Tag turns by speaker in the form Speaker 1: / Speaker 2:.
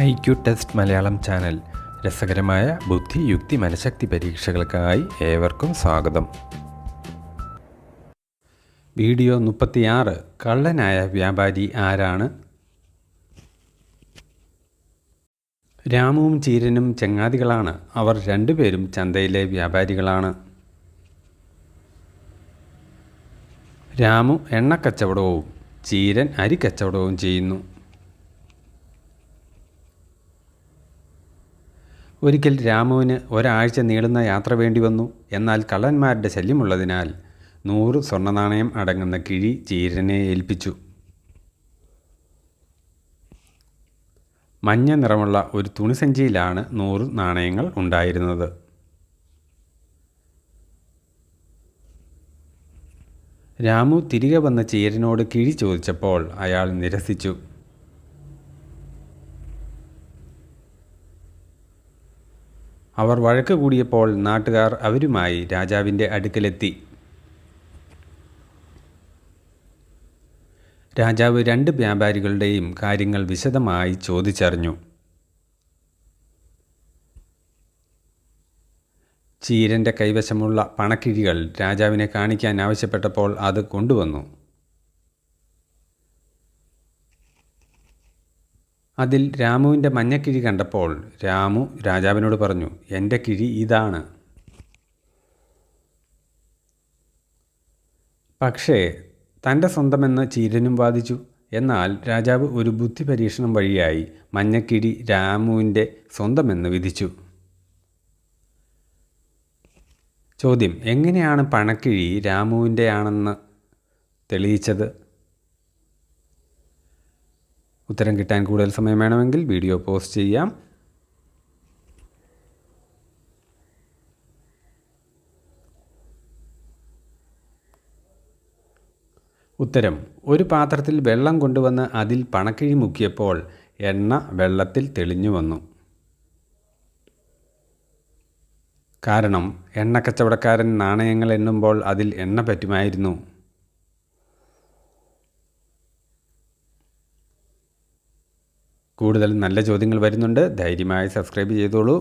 Speaker 1: I Q test Malayalam channel. രസകരമായ ബുദ്ധി യുക്തി മനഃശക്തി പരീക്ഷകൾക്കായി ഏവർക്കും സ്വാഗതം. വീഡിയോ മുപ്പത്തിയാറ്. കള്ളനായ വ്യാപാരി ആരാണ്? രാമുവും ചീരനും ചങ്ങാതികളാണ്. അവർ രണ്ടുപേരും ചന്തയിലെ വ്യാപാരികളാണ്. രാമു എണ്ണക്കച്ചവടവും ചീരൻ അരിക്കച്ചവടവും ചെയ്യുന്നു. ഒരിക്കൽ രാമുവിന് ഒരാഴ്ച നീളുന്ന യാത്ര വേണ്ടി വന്നു. എന്നാൽ കള്ളന്മാരുടെ ശല്യമുള്ളതിനാൽ നൂറ് സ്വർണനാണയം അടങ്ങുന്ന കിഴി ചീരനെ ഏൽപ്പിച്ചു. മഞ്ഞ നിറമുള്ള ഒരു തുണിസഞ്ചിയിലാണ് നൂറ് നാണയങ്ങൾ ഉണ്ടായിരുന്നത്. രാമു തിരികെ വന്ന ചീരനോട് കിഴി ചോദിച്ചപ്പോൾ അയാൾ നിരസിച്ചു. അവർ വഴക്ക് കൂടിയപ്പോൾ നാട്ടുകാർ അവരുമായി രാജാവിന്റെ അടുക്കലെത്തി. രാജാവ് രണ്ട് വ്യാപാരികളുടെയും കാര്യങ്ങൾ വിശദമായി ചോദിച്ചറിഞ്ഞു. ചീരന്റെ കൈവശമുള്ള പണക്കിഴികൾ രാജാവിനെ കാണിക്കാൻ ആവശ്യപ്പെട്ടപ്പോൾ അത് കൊണ്ടുവന്നു. അതിൽ രാമുവിന്റെ മഞ്ഞക്കിഴി കണ്ടപ്പോൾ രാമു രാജാവിനോട് പറഞ്ഞു എന്റെ കിഴി ഇതാണ്. പക്ഷേ തന്റെ സ്വന്തമെന്ന് ചീരനും വാദിച്ചു. എന്നാൽ രാജാവ് ഒരു ബുദ്ധി പരീക്ഷണം വഴിയായി മഞ്ഞക്കിഴി രാമുവിന്റെ സ്വന്തമെന്ന് വിധിച്ചു. ചോദ്യം എങ്ങനെയാണ് പണക്കിഴി രാമുവിന്റെ ആണെന്ന് തെളിയിച്ചത്? ഉത്തരം കിട്ടാൻ കൂടുതൽ സമയം വേണമെങ്കിൽ വീഡിയോ പോസ്റ്റ് ചെയ്യാം. ഉത്തരം ഒരു പാത്രത്തിൽ വെള്ളം കൊണ്ടുവന്ന് അതിൽ പണക്കിഴി മുക്കിയപ്പോൾ എണ്ണ വെള്ളത്തിൽ തെളിഞ്ഞു വന്നു. കാരണം എണ്ണക്കച്ചവടക്കാരൻ നാണയങ്ങൾ എണ്ണുമ്പോൾ അതിൽ എണ്ണ പറ്റുമായിരുന്നു. കൂടുതൽ നല്ല ചോദ്യങ്ങൾ വരുന്നുണ്ട്. ധൈര്യമായി സബ്സ്ക്രൈബ് ചെയ്തോളൂ.